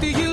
The.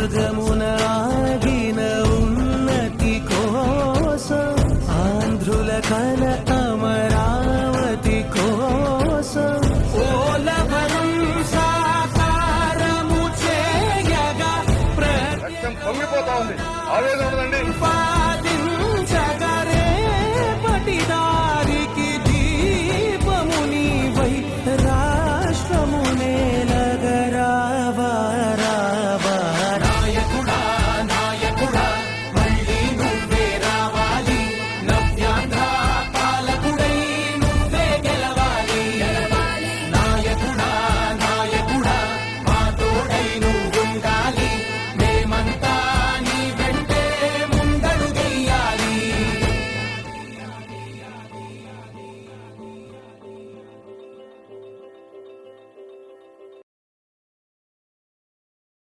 మార్గమున ఆగిన ఉన్నతి కోసం ఆంధ్రుల కల అమరావతి కోసం. ఆవేదన ఉందండి.